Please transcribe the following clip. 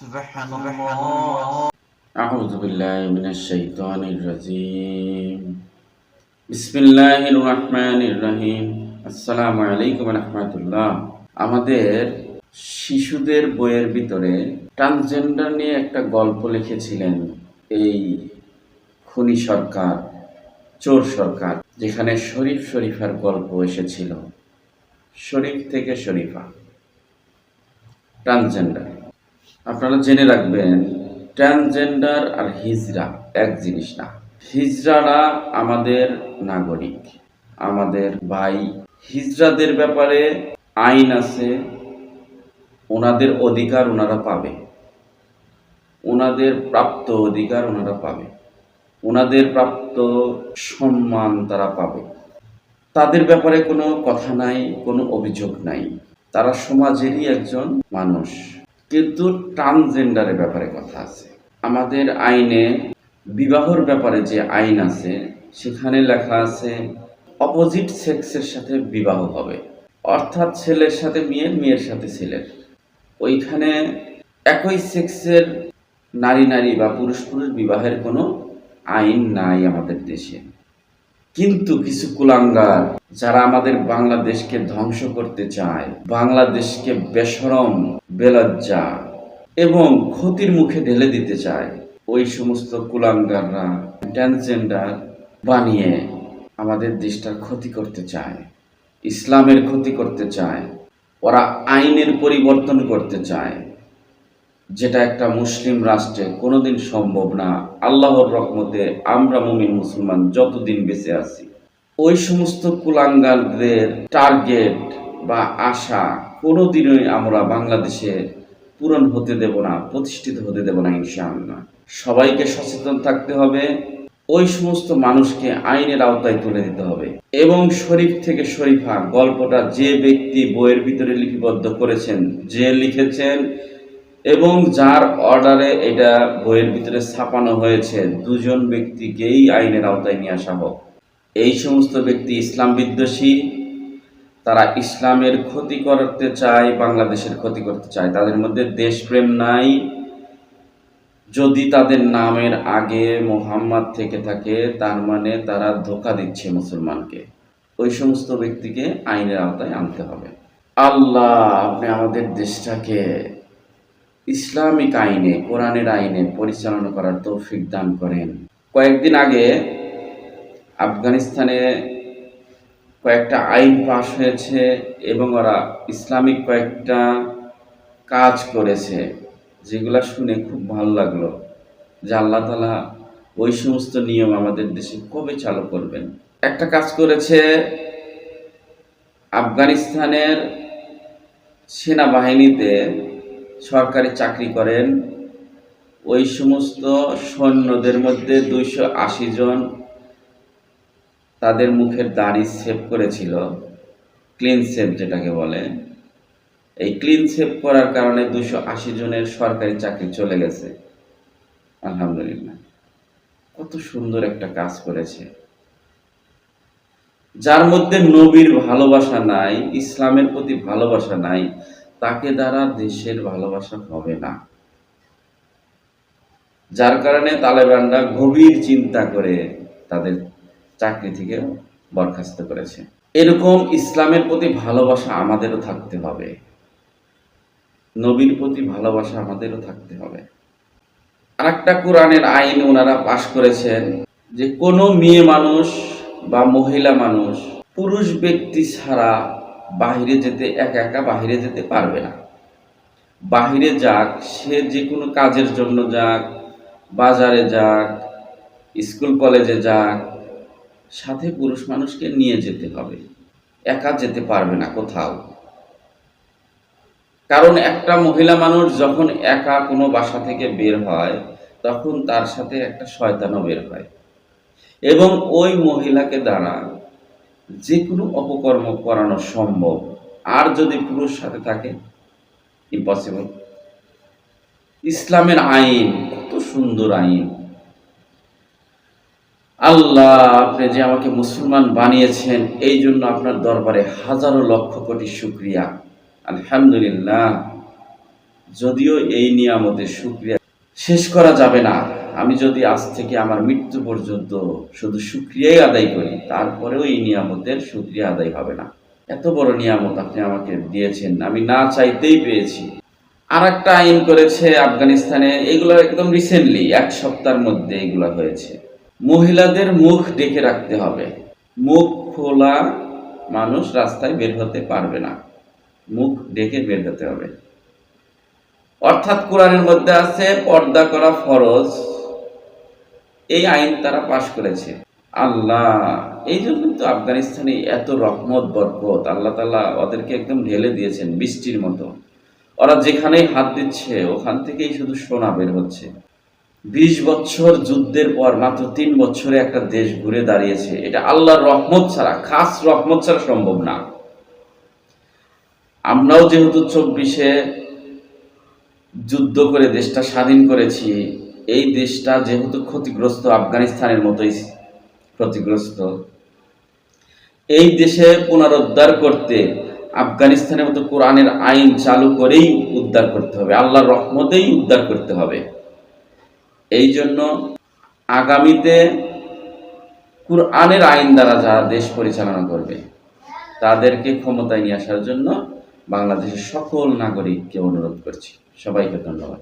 سبحان الله أعوذ بالله من الشيطان الرجيم بسم الله الرحمن الرحيم আসসালামু আলাইকুম রহমতুল্লাহ আমাদের শিশুদের বইয়ের ভিতরে ট্রান্সজেন্ডার নিয়ে একটা গল্প লিখেছিলেন এই খুনি সরকার চোর সরকার যেখানে শরীফ শরীফার গল্প এসেছিল শরীফ থেকে শরীফা ট্রান্সজেন্ডার আপনারা জেনে রাখবেন ট্রান্সজেন্ডার আর হিজড়া এক জিনিস না। হিজড়ারা আমাদের নাগরিক, আমাদের ভাই। হিজড়াদের ব্যাপারে আইন আছে, ওনাদের অধিকার ওনারা পাবে। ওনাদের প্রাপ্ত অধিকার ওনারা পাবে। ওনাদের প্রাপ্ত সম্মান তারা পাবে। তাদের ব্যাপারে কোনো কথা নাই, কোনো অভিযোগ নাই। তারা সমাজেরই একজন মানুষ। কিন্তু ট্রান্সজেন্ডারের ব্যাপারে কথা আছে। আমাদের আইনে বিবাহর ব্যাপারে যে আইন আছে, সেখানে লেখা আছে অপোজিট সেক্সের সাথে বিবাহ হবে। অর্থাৎ ছেলের সাথে মেয়ের মেয়ের সাথে ছেলের। ওইখানে একই সেক্সের নারী নারী বা পুরুষ পুরুষ বিবাহের কোনো আইন নাই আমাদের দেশে। কিন্তু কিছু কুলাঙ্গার যারা আমাদের বাংলাদেশকে ধ্বংস করতে চায়, বাংলাদেশকে বেসরম, বেলজ্জা এবং ক্ষতির মুখে ঢেলে দিতে চায়, ওই সমস্ত কুলাঙ্গাররা ট্রান্সজেন্ডার বানিয়ে আমাদের দেশটার ক্ষতি করতে চায়, ইসলামের ক্ষতি করতে চায়, ওরা আইনের পরিবর্তন করতে চায়। যেটা একটা মুসলিম রাষ্ট্রে কোনোদিন সম্ভব না। আল্লাহর রহমতে আমরা মুমিন মুসলমান যতদিন বেঁচে আছি। ওই সমস্ত কুলাঙ্গারদের টার্গেট বা আশা কোনোদিনই আমরা বাংলাদেশে পূরণ হতে দেব না, প্রতিষ্ঠিত হতে দেব না, ইনশাআল্লাহ। সবাইকে সচেতন থাকতে হবে। ওই সমস্ত মানুষকে আইনের আওতায় তুলে দিতে হবে। এবং শরীফ থেকে শরীফা গল্পটা যে ব্যক্তি বইয়ের ভিতরে লিপিবদ্ধ করেছেন, যে লিখেছেন এবং যার অর্ডারে এটা বইয়ের ভিতরে ছাপানো হয়েছে, দুজন ব্যক্তিকেই আইনের আওতায় নিয়ে আসা হোক। এই সমস্ত ব্যক্তি ইসলাম বিদ্বেষী, তারা ইসলামের ক্ষতি করতে চায়, বাংলাদেশের ক্ষতি করতে চায়। তাদের মধ্যে দেশপ্রেম নাই। যদি তাদের নামের আগে মোহাম্মদ থেকে থাকে, তার মানে তারা ধোকা দিচ্ছে মুসলমানকে। ওই সমস্ত ব্যক্তিকে আইনের আওতায় আনতে হবে। আল্লাহ, আপনি আমাদের দেশটাকে ইসলামিক আইনে, কোরআনের আইনে পরিচালনা করার তৌফিক দান করেন। কয়েকদিন আগে আফগানিস্তানে কয়েকটা আইন পাশ হয়েছে এবং ওরা ইসলামিক কয়েকটা কাজ করেছে, যেগুলা শুনে খুব ভালো লাগল যে আল্লাহ তালা ওই সমস্ত নিয়ম আমাদের দেশে কবে চালু করবেন। একটা কাজ করেছে আফগানিস্তানের সেনাবাহিনীতে সরকারি চাকরি করেন। ওই সমস্ত সৈন্যদের মধ্যে দুইশো আশি জন তাদের মুখের দাড়ি সেভ করেছিল। ক্লিন সেভ যেটাকে বলে। এই ক্লিন সেভ করার কারণে দুশো আশি জনের সরকারি চাকরি চলে গেছে। আলহামদুলিল্লাহ। কত সুন্দর একটা কাজ করেছে। যার মধ্যে নবীর ভালোবাসা নাই, ইসলামের প্রতি ভালোবাসা নাই তাকে দ্বারা দেশের ভালোবাসা হবে না। যার কারণে তালেবানরা গভীর চিন্তা করে তাদের চাকরি থেকে বরখাস্ত করেছে। এরকম ইসলামের প্রতি ভালোবাসা আমাদেরও থাকতে হবে। নবীর প্রতি ভালোবাসা আমাদেরও থাকতে হবে। আর একটা কোরআনের আইন ওনারা পাশ করেছেন যে কোনো মেয়ে মানুষ বা মহিলা মানুষ পুরুষ ব্যক্তি ছাড়া বাহিরে যেতে, একা একা বাহিরে যেতে পারবে না। বাহিরে যাক, সে যে কোনো কাজের জন্য যাক, বাজারে যাক, স্কুল কলেজে যাক, সাথে পুরুষ মানুষকে নিয়ে যেতে হবে। একা যেতে পারবে না কোথাও। কারণ একটা মহিলা মানুষ যখন একা কোনো বাসা থেকে বের হয়, তখন তার সাথে একটা শয়তানও বের হয়। এবং ওই মহিলাকে দ্বারা যে কোনো অপকর্ম করানো সম্ভব। আর যদি পুরুষ সাথে থাকে ইম্পসিবল ইসলামের আইন, কত সুন্দর আইন। আল্লাহ, আপনি যে আমাকে মুসলমান বানিয়েছেন, এই জন্য আপনার দরবারে হাজারো লক্ষ কোটি শুক্রিয়া। আলহামদুলিল্লাহ। যদিও এই নিয়ামতের সুক্রিয়া শেষ করা যাবে না। আমি যদি আজ থেকে আমার মৃত্যু পর্যন্ত শুধু সুক্রিয়াই আদায় করি, তারপরেও এই নিয়ামতের সুক্রিয়া আদায় হবে না। এত বড় নিয়ামত আপনি আমাকে দিয়েছেন, আমি না চাইতেই পেয়েছি আর একটা আইন করেছে আফগানিস্তানে, এগুলো একদম রিসেন্টলি এক সপ্তাহের মধ্যে এগুলো হয়েছে। মহিলাদের মুখ ডেকে রাখতে হবে। মুখ খোলা মানুষ রাস্তায় বের হতে পারবে না। মুখ ডেকে বের হতে হবে। অর্থাৎ কোরআনের মধ্যে আছে, পর্দা করা ফরজ এই আইন তারা পাশ করেছে। আল্লাহ, এই জন্য তো আফগানিস্তানে এত রহমত, বরকত। আল্লাহ তালা ওদেরকে একদম ঢেলে দিয়েছেন বৃষ্টির মতো। ওরা যেখানেই হাত দিচ্ছে, ওখান থেকেই শুধু সোনা বের হচ্ছে। বিশ বছর যুদ্ধের পর মাত্র তিন বছরে একটা দেশ ঘুরে দাঁড়িয়েছে। এটা আল্লাহর রহমত ছাড়া, খাস রহমত ছাড়া সম্ভব না। আমরাও যেহেতু চব্বিশে যুদ্ধ করে দেশটা স্বাধীন করেছি এই দেশটা যেহেতু ক্ষতিগ্রস্ত, আফগানিস্তানের মতোই ক্ষতিগ্রস্ত, এই দেশে পুনরুদ্ধার করতে আফগানিস্তানের মতো কোরআনের আইন চালু করেই উদ্ধার করতে হবে, আল্লাহর রহমতেই উদ্ধার করতে হবে। এই জন্য আগামীতে কোরআনের আইন দ্বারা যারা দেশ পরিচালনা করবে, তাদেরকে ক্ষমতায় নিয়ে আসার জন্য বাংলাদেশের সকল নাগরিককে অনুরোধ করছি। সবাইকে ধন্যবাদ।